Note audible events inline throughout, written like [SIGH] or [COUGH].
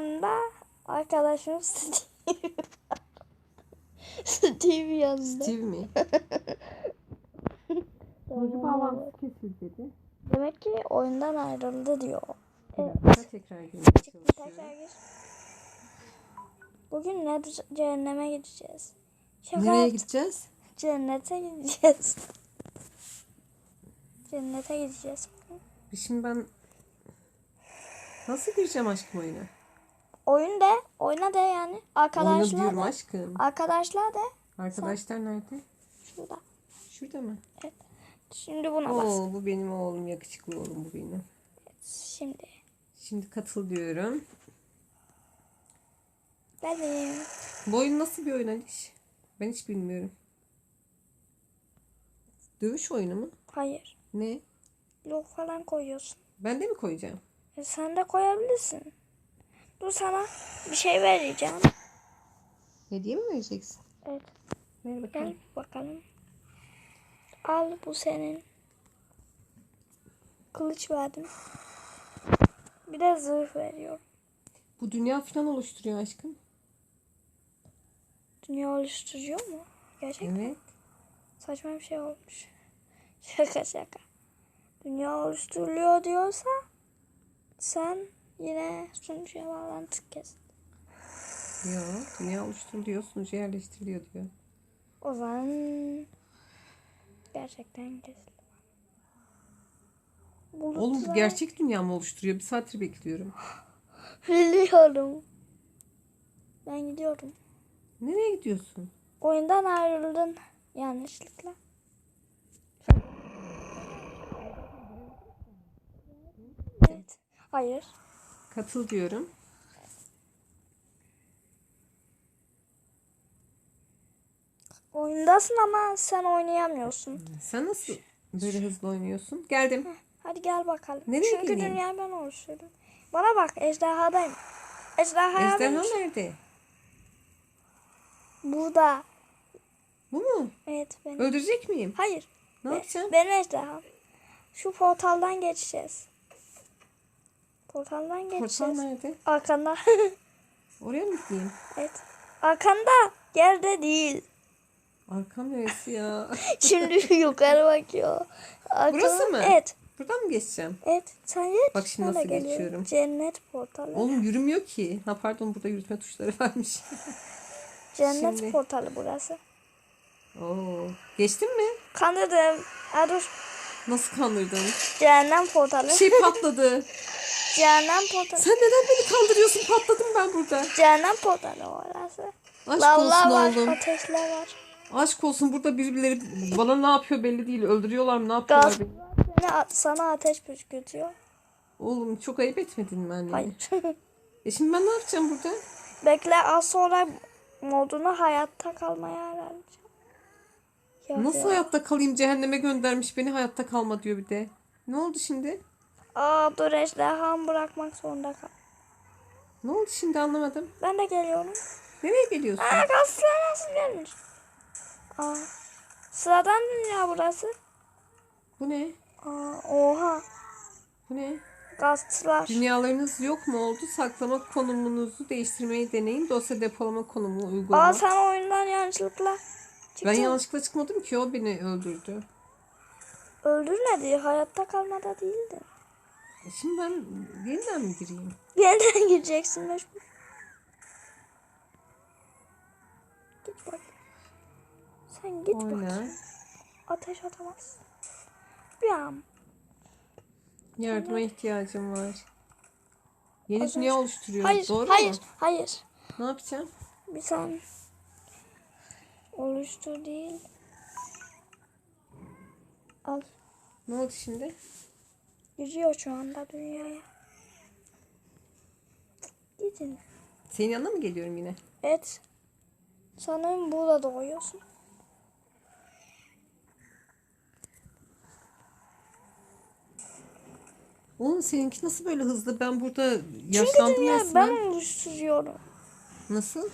yanında arkadaşım Steve. Steve yanında. Steve mi? [LAUGHS] Sonucu bağlantısı kesildi dedi. Demek ki oyundan ayrıldı diyor. Bir Evet. dakika tekrar girmeye çalışıyorum. Bugün ne cehenneme gideceğiz. Şaka Nereye gideceğiz? Cennete gideceğiz. Cennete gideceğiz. Şimdi ben nasıl gireceğim aşkım oyuna? Oyun de, oyna de yani. Arkadaşlar diyorum de. aşkım. Arkadaşlar de Arkadaşlar nerede? şurada. Şurada mı? Şimdi buna bas. Oo bu benim oğlum yakışıklı oğlum bu benim. Şimdi. Şimdi katıl diyorum. Benim. Bu oyun nasıl bir oyun Aliş? Ben hiç bilmiyorum. Dövüş oyunu mu? Hayır. Ne? Blok falan koyuyorsun. Ben de mi koyacağım? E sen de koyabilirsin. Dur sana bir şey vereceğim. Hediye mi vereceksin? Evet. Ver Gel bakalım. bakalım. Al bu senin. Kılıç verdim. Bir de zırh veriyorum. Bu dünya falan oluşturuyor aşkım. Dünya oluşturuyor mu? Gerçekten Evet. saçma bir şey olmuş. [LAUGHS] Şaka şaka. Dünya oluşturuluyor diyorsa sen yine sunucuya bağlantı kes. Yok. Dünya oluşturuluyor, sunucu yerleştiriliyor diyor. O zaman gerçekten kes. Oğlum bu Bulutlar- gerçek dünya mı oluşturuyor? Bir saattir bekliyorum. [LAUGHS] Biliyorum. Ben gidiyorum. Nereye gidiyorsun? Oyundan ayrıldın yanlışlıkla. Evet. Hayır. Katıl diyorum. Oyundasın ama sen oynayamıyorsun. Sen nasıl böyle hızlı oynuyorsun? Geldim. Hadi gel bakalım. Nereye Çünkü geleyim? dünyayı ben oluşturdum. Bana bak ejderhadayım. Ejderha dönüş- nerede? Burada. Bu mu? Evet benim. Öldürecek miyim? Hayır. Ne Be- yapacağım? Benim ejderham. Şu portaldan geçeceğiz. Portaldan Portal geçeceğiz. nerede? Arkanda. [LAUGHS] Oraya mı gideyim? evet. Arkanda. Yerde değil. Arkam neresi ya? [LAUGHS] Şimdi yukarı bakıyor. Arkanda- Burası mı? Evet. Buradan mı geçeceğim? Evet. Sen geç. Bak şimdi nasıl geliyorum. geçiyorum. Cennet portalı. Oğlum yürümüyor ki. Ha pardon burada yürütme tuşları varmış. [LAUGHS] Cennet şimdi- portalı burası. Oo. Geçtin mi? Kandırdım. Aa, dur. Nasıl kandırdın? Cehennem portalı. Şey patladı. [LAUGHS] Cehennem portalı. Sen neden beni kandırıyorsun? Patladım ben burada. Cehennem portalı orası. Aşk Lavlar olsun var, oğlum. ateşler var. Aşk olsun burada birileri bana ne yapıyor belli değil. Öldürüyorlar mı ne yapıyorlar Gaz a- sana ateş püskürtüyor. Oğlum çok ayıp etmedin mi annemi? Hayır. [LAUGHS] E şimdi ben ne yapacağım burada? Bekle az sonra modunu hayatta kalmaya vereceğim. Ya Nasıl ya. hayatta kalayım? Cehenneme göndermiş beni hayatta kalma diyor bir de. Ne oldu şimdi? Aa dur ejderhamı bırakmak zorunda kal. Ne oldu şimdi anlamadım. Ben de geliyorum. Nereye geliyorsun? Aa gazlar nasıl gelmiş? Aa sıradan dünya burası. Bu ne? Aa oha Bu ne? gazlar. Dünyalarınız yok mu oldu? Saklama konumunuzu değiştirmeyi deneyin. Dosya depolama konumunu uygulama. Aa sen oyundan yanlışlıkla çıktın. ben yanlışlıkla çıkmadım ki o beni öldürdü. Öldürmedi. Hayatta kalmada değildi. E şimdi ben yeniden mi gireyim? Yeniden [LAUGHS] gireceksin mecbur. Git bak. Sen git bak. Oyna. Ateş atamazsın. Bir an. Yardıma ihtiyacım var. Yeni Az dünya önce- oluşturuyoruz. Hayır, Doğru hayır, mu? hayır. Ne yapacağım? Bir sen oluştur değil. Al. Ne oldu şimdi? Giriyor şu anda dünyaya. Gidin. Senin yanına mı geliyorum yine? Evet. Sanırım burada doğuyorsun. Oğlum seninki nasıl böyle hızlı? Ben burada Çünkü yaşlandım dünya resmen. ben oluşturuyorum. Nasıl?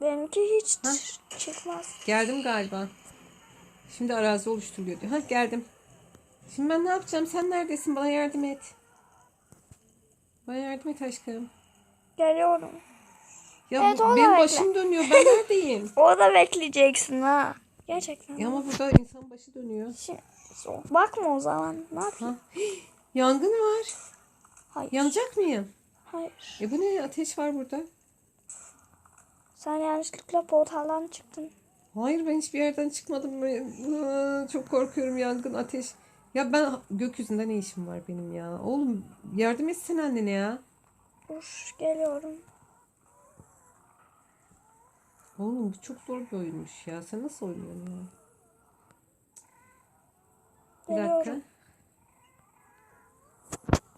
Benimki hiç Ha? çıkmaz. Geldim galiba. Şimdi arazi oluşturuluyor diyor. Ha geldim. Şimdi ben ne yapacağım? Sen neredesin? Bana yardım et. Bana yardım et aşkım. Geliyorum. Ya Evet, bu- [LAUGHS] o da benim öyle. başım dönüyor. Ben neredeyim? Orada bekleyeceksin ha. Gerçekten. ya ama burada insan başı dönüyor. Şimdi, bakma o zaman. Ne yapayım? Ha? [GASPS] Yangın var. Hayır. Yanacak mıyım? Hayır. E bu ne? Ateş var burada. Sen yanlışlıkla portaldan çıktın. Hayır ben hiçbir yerden çıkmadım. Aa, Çok korkuyorum yangın, ateş. Ya ben gökyüzünde ne işim var benim ya? Oğlum yardım etsene annene ya. Dur geliyorum. Oğlum bu çok zor bir oyunmuş ya. Sen nasıl oynuyorsun ya? Bir dakika.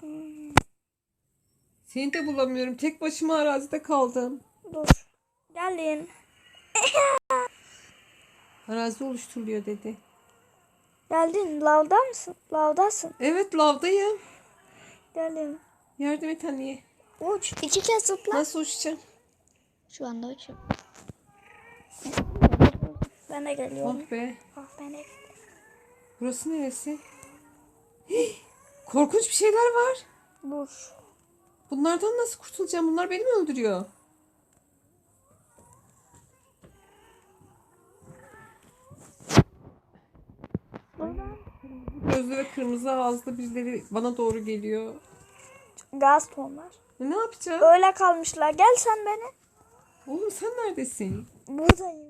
Geliyorum. Seni de bulamıyorum. Tek başıma arazide kaldım. Dur. Gelin. Arazi oluşturuluyor dedi. Geldin. Lavda mısın? Lavdasın. Evet lavdayım. Gelin. Yardım et anneye. Uç. İki kez zıpla. Nasıl uçacağım? Şu anda uçuyorum. Ben de geliyorum. Oh be. Ah, ben de Burası neresi? Hih! Korkunç bir şeyler var. Dur. Bunlardan nasıl kurtulacağım? Bunlar beni mi öldürüyor? Gözlü ve kırmızı ağızlı birileri bana doğru geliyor. Gaz tonlar. E, ne yapacağım? Öyle kalmışlar. Gel sen beni. Oğlum sen neredesin? Buradayım.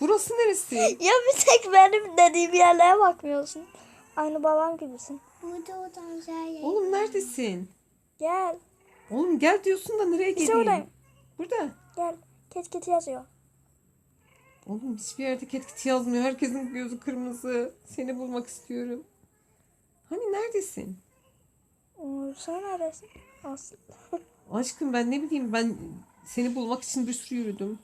Burası neresi? [LAUGHS] Ya bir tek benim dediğim yerlere bakmıyorsun. Aynı babam gibisin. Burada oradan güzel Oğlum neredesin? Gel. Oğlum gel diyorsun da nereye İşte geleyim? oradayım. Burada. Gel. Ket ket yazıyor. Oğlum hiçbir yerde ketkit yazmıyor. Herkesin gözü kırmızı. Seni bulmak istiyorum. Hani neredesin? Oo, Sen neredesin? Aslında. [LAUGHS] Aşkım ben ne bileyim ben seni bulmak için bir sürü yürüdüm.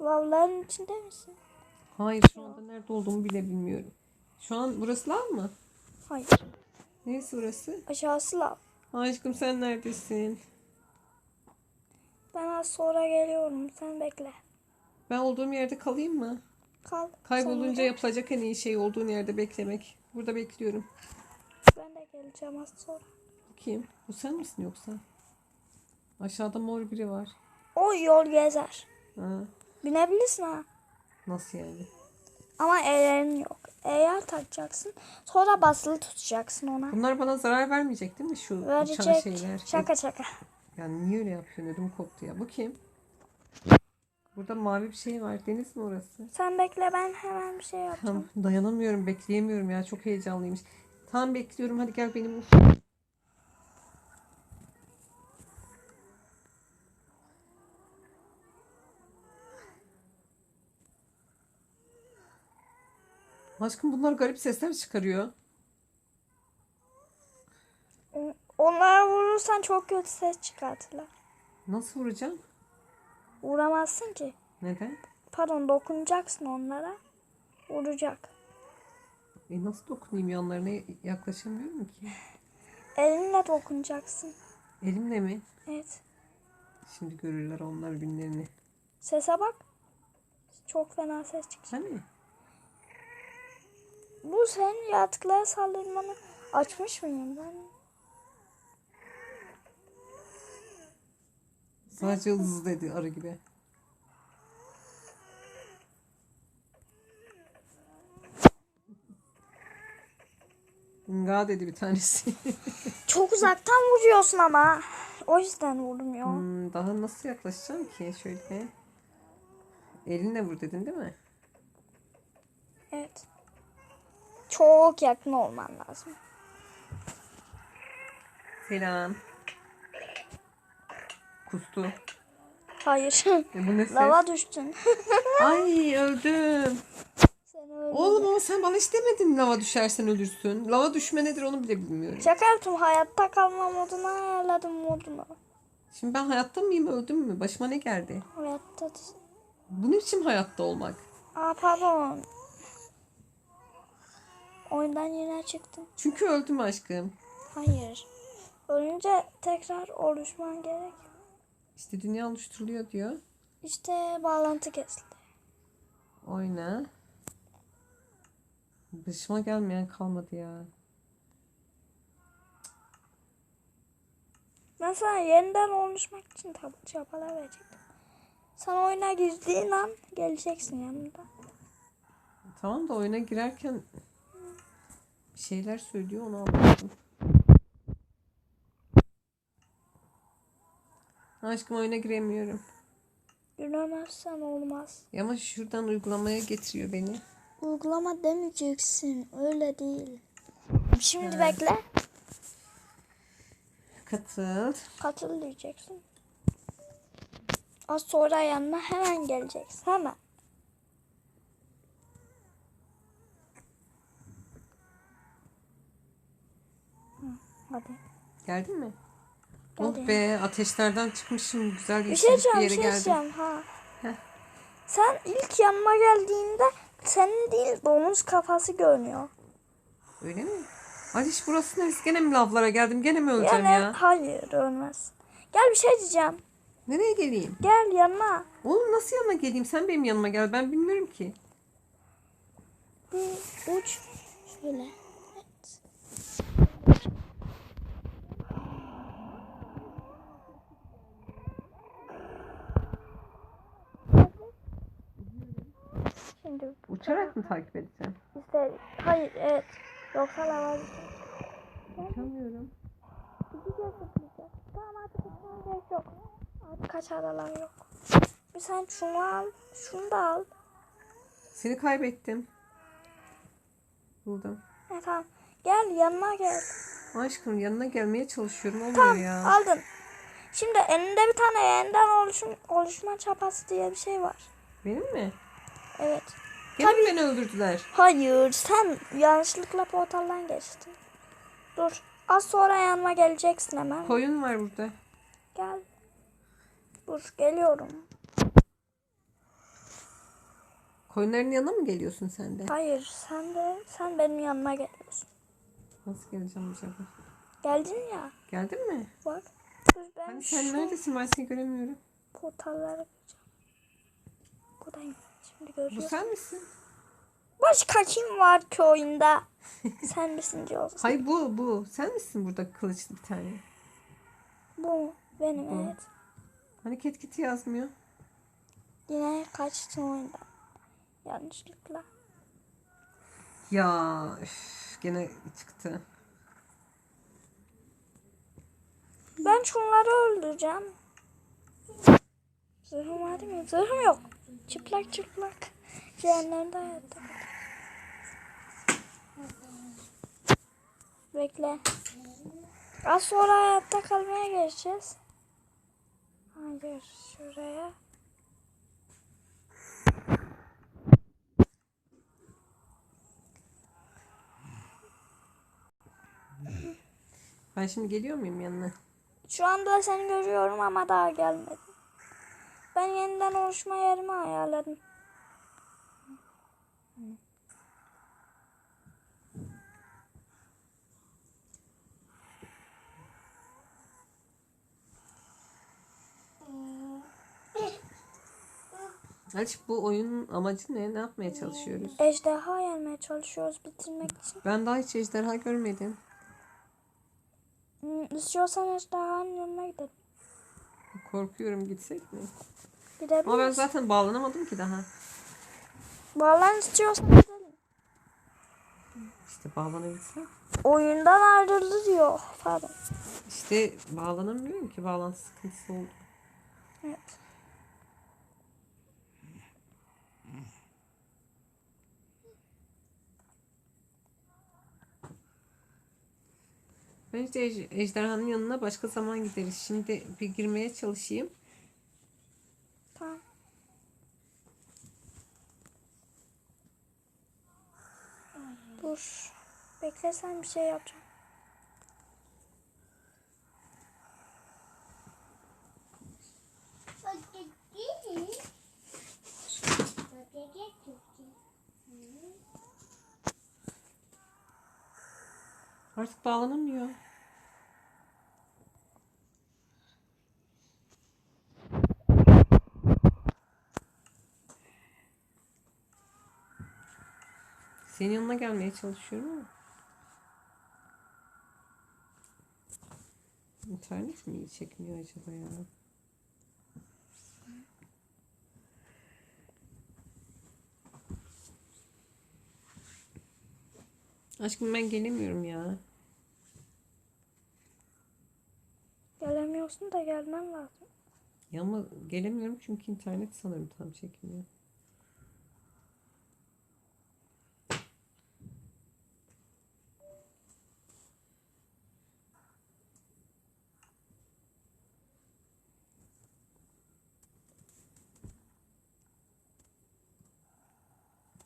Lavların içinde misin? Hayır şu anda nerede olduğumu bile bilmiyorum. Şu an burası lav mı? Hayır. Neresi burası? Aşağısı lav. Aşkım sen neredesin? Ben az sonra geliyorum. Sen bekle. Ben olduğum yerde kalayım mı? Kal. Kaybolunca Sonra yapılacak en iyi şey olduğun yerde beklemek. Burada bekliyorum. Ben de geleceğim az sonra. Bakayım. Bu sen misin yoksa? Aşağıda mor biri var. O yol gezer. Ha, Binebilirsin ha. nasıl yani? Ama ellerin yok. Eğer takacaksın. Sonra basılı tutacaksın ona. Bunlar bana zarar vermeyecek değil mi şu Verecek. şeyler? Şaka şaka. Yani niye öyle yapıyorsun? Ödüm koptu ya. Bu kim? Burada mavi bir şey var. Deniz mi orası? Sen bekle ben hemen bir şey yapacağım. Tamam dayanamıyorum bekleyemiyorum ya çok heyecanlıymış. Tamam bekliyorum hadi gel beni bul. Aşkım bunlar garip sesler çıkarıyor. Onlara vurursan çok kötü ses çıkartırlar. Nasıl vuracağım? Vuramazsın ki. Neden? Pardon dokunacaksın onlara. Vuracak. E nasıl dokunayım yanlarına yaklaşamıyorum ki. Elinle dokunacaksın. Elimle mi? Evet. Şimdi görürler onlar günlerini. Sese bak. Çok fena ses çıkacak. Hani? Bu senin yaratıklara saldırmanı açmış mıyım ben? Sadece hızlı dedi arı gibi. Nga dedi bir tanesi. [LAUGHS] Çok uzaktan vuruyorsun ama. O yüzden vurmuyor. Hmm, daha nasıl yaklaşacağım ki şöyle? Elinle vur dedin değil mi? Evet. Çok yakın olman lazım. Selam. Kustu. Hayır. [LAUGHS] E bu ne ses? Lava düştün. [LAUGHS] Ay öldüm. Sen. Oğlum ama sen bana hiç demedin lava düşersen ölürsün. Lava düşme nedir onu bile bilmiyorum. Şaka yaptım. Hayatta kalma moduna ayarladım modunu. Şimdi ben hayatta mıyım öldüm mü? Başıma ne geldi? Hayatta. Bu ne biçim hayatta olmak? Aa pardon. Oyundan yine çıktım. Çünkü öldüm aşkım. Hayır. Ölünce tekrar oluşman gerek. İşte dünya oluşturuluyor diyor. İşte bağlantı kesildi. Oyna. Başıma gelmeyen kalmadı ya. Ben sana yeniden oluşmak için tab- çabalar verecektim. Sen oyuna girdiğin an geleceksin yanımda. Tamam da oyuna girerken bir şeyler söylüyor onu anlamadım. Aşkım oyuna giremiyorum. Giremezsen olmaz. Ya Ama şuradan uygulamaya getiriyor beni. Uygulama demeyeceksin. Öyle değil. Şimdi bekle. Katıl. Katıl diyeceksin. Az sonra yanına hemen geleceksin. Hemen. Hı, Hadi. Geldin mi? Oh be ateşlerden çıkmışım. Güzel Bir şey bir yere şey geldim. Ha. Heh. Sen ilk yanıma geldiğinde senin değil domuz kafası görünüyor. Öyle mi? Aliş burası neresi? Gene mi lavlara geldim? Gene mi öleceğim Yani ya? hayır ölmez. Gel bir şey diyeceğim. Nereye geleyim? Gel yanıma. Oğlum nasıl yanına geleyim? Sen benim yanıma gel. Ben bilmiyorum ki. Bir uç. Şöyle. Şimdi Uçarak mı takip edeceğim? işte hayır evet. Yoksa lava. Uçamıyorum. Gideceğiz gideceğiz. Tamam artık uçmaya gerek yok. Artık kaç aralar yok. Bir sen şunu al. Şunu da al. Seni kaybettim. Buldum. E, tamam. Gel yanıma gel. Aşkım yanına gelmeye çalışıyorum. Olmuyor Tamam ya. aldın. Şimdi elinde bir tane yeniden oluşum, oluşma çapası diye bir şey var. Benim mi? Evet. Gene mi beni öldürdüler? Hayır sen yanlışlıkla portaldan geçtin. Dur. Az sonra yanıma geleceksin hemen. Koyun var burada. Gel. Dur geliyorum. Koyunların yanına mı geliyorsun sen de? Hayır sen de sen benim yanıma geliyorsun. Nasıl geleceğim acaba? Geldin ya. Geldin mi? Bak. Dur ben Hani şu sen neredesin? Ben seni göremiyorum. portallara gireceğim. Buradayım. Şimdi Bu görüyorum. sen misin? Başka kim var ki oyunda? [LAUGHS] sen misin diyorsun. Hayır bu bu. Sen misin burada kılıçlı bir tane? Bu benim Bu. evet. Hani ket kiti yazmıyor. Yine kaçtın oyundan. Yanlışlıkla. Ya üf, gene çıktı. Ben şunları öldüreceğim. Zırhım var değil mi? Zırhım yok. Çıplak çıplak. Cehennemde hayatta. Bekle. Az sonra hayatta kalmaya geçeceğiz. Hayır şuraya. Ben şimdi geliyor muyum yanına? Şu anda seni görüyorum ama daha gelmedim. Ben yeniden oluşma yerimi ayarladım. Aliş bu oyunun amacı ne? Ne yapmaya çalışıyoruz? Ejderha yenmeye çalışıyoruz bitirmek için. Ben daha hiç ejderha görmedim. Hmm, İstiyorsan ejderhanın yanına gidelim. Korkuyorum gitsek mi? Gidebiliriz. Ama ben zaten bağlanamadım ki daha. Bağlan istiyorsan gidelim. İşte bağlanabilsem. Oyundan ayrıldı diyor. Pardon. İşte bağlanamıyorum ki bağlantı sıkıntısı oldu. Evet. Bence ej- ejderhanın yanına başka zaman gideriz. Şimdi bir girmeye çalışayım. Tamam. Dur. Beklesen bir şey yapacağım. Artık bağlanamıyor. Senin yanına gelmeye çalışıyorum ama. İnternet mi çekmiyor acaba ya? Aşkım ben gelemiyorum ya. Gelemiyorsun da gelmen lazım. Ya ama gelemiyorum çünkü internet sanırım tam çekmiyor.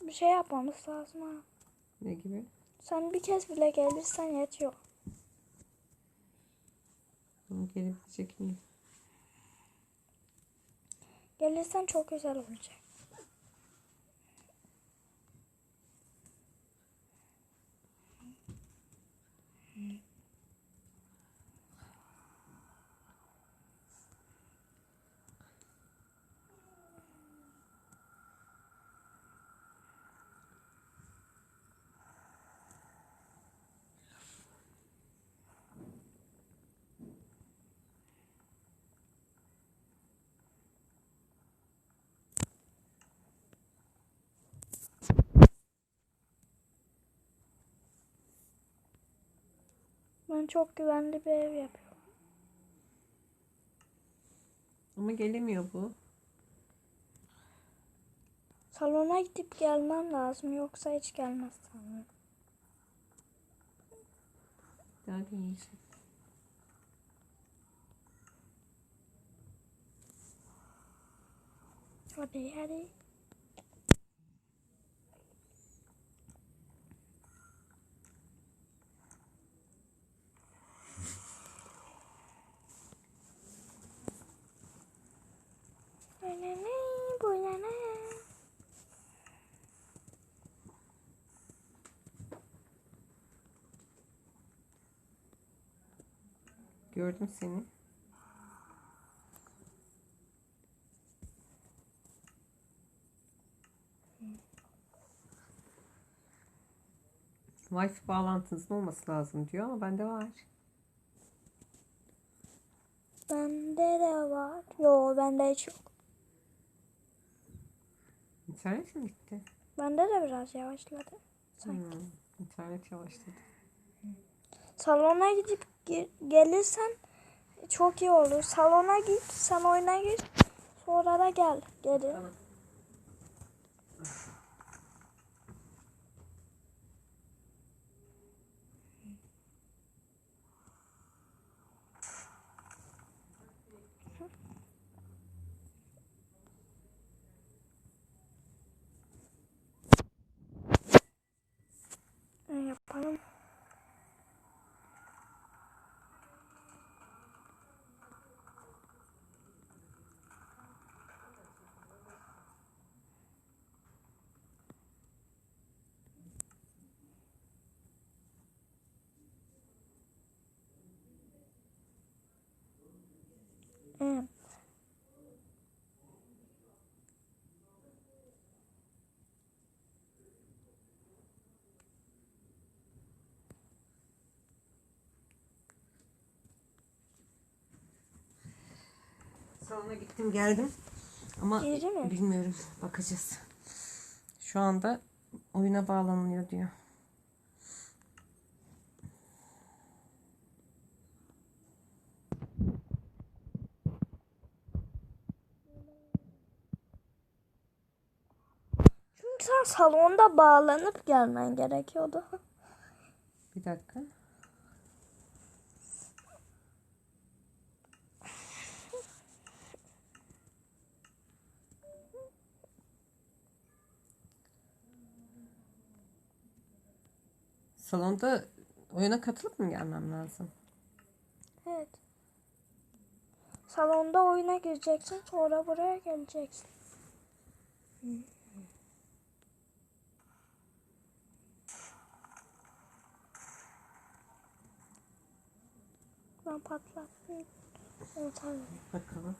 Bir şey yapmamız lazım ha. Ne gibi? Sen bir kez bile gelirsen yetiyor. Gelebilecek miyim? Gelirsen çok güzel olacak. Ben çok güvenli bir ev yapıyorum. Ama gelemiyor bu. Salona gidip gelmem lazım yoksa hiç gelmez sanırım. Daha deneyeceğim. Hadi hadi. Ne ne ne bu ne ne? Gördüm seni. Wi-Fi bağlantınızın olması lazım diyor ama bende var. Bende de var. Yo bende hiç yok. İnternet mi gitti? Bende de biraz yavaşladı. Sanki. Hmm, internet yavaşladı. Salona gidip ge- gelirsen çok iyi olur. Salona git, sen oyuna gir. Sonra da gel geri. Tamam. Ne yapalım? Evet. Salona gittim geldim. Ama Girdi mi? bilmiyorum. Bakacağız. Şu anda oyuna bağlanılıyor diyor. Sen salonda bağlanıp gelmen gerekiyordu. Bir dakika. Salonda oyuna katılıp mı gelmem lazım? Evet. Salonda oyuna gireceksin sonra buraya geleceksin. Ben tabii. Bakalım.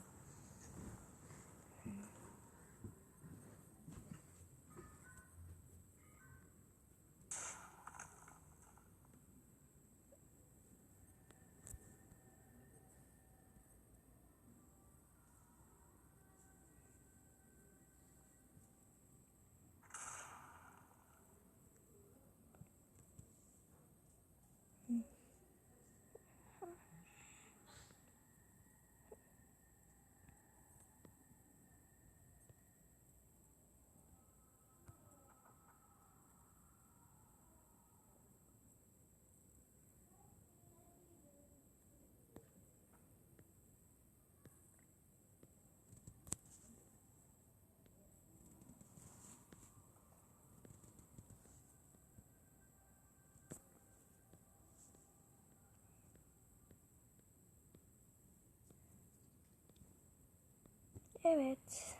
Evet.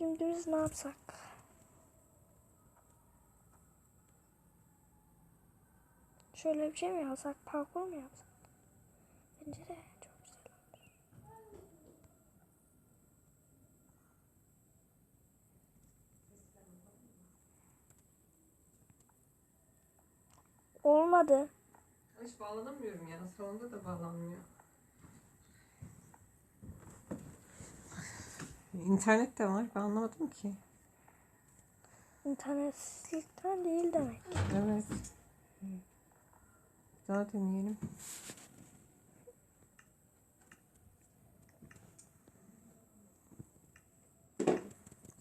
Biz ne yapsak? Şöyle bir şey mi yapsak? Parkur mu yapsak? Bence de çok güzel olur. Olmadı. Hiç bağlanamıyorum ya. Salonda da bağlanmıyor. İnternet de var. Ben anlamadım ki. İnternetsizlikten değil demek. Evet. Bir daha deneyelim.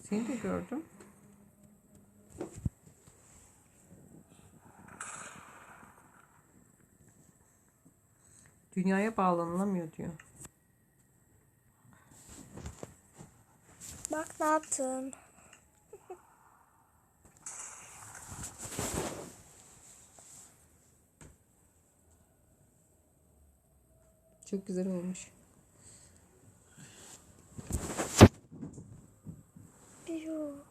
Seni de gördüm. Dünyaya bağlanılamıyor diyor. Bak ne yaptım. Çok güzel olmuş. Biyo.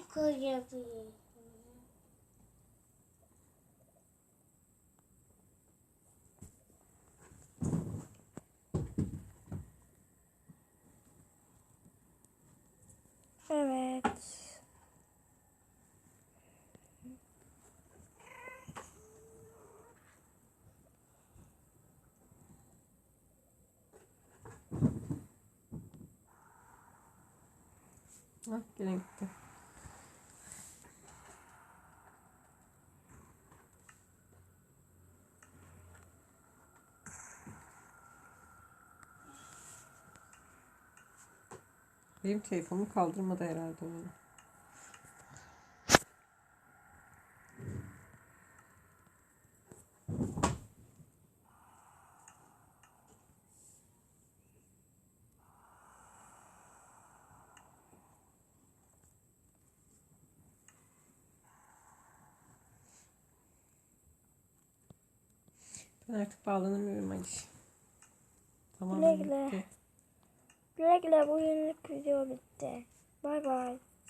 koyabilirim. Evet. Hah gene gitti. Benim telefonumu kaldırmadı herhalde onu. Ben artık bağlanamıyorum Aliş. Tamam Güle güle. bitti. Güle güle bugünlük video bitti. Bay bay.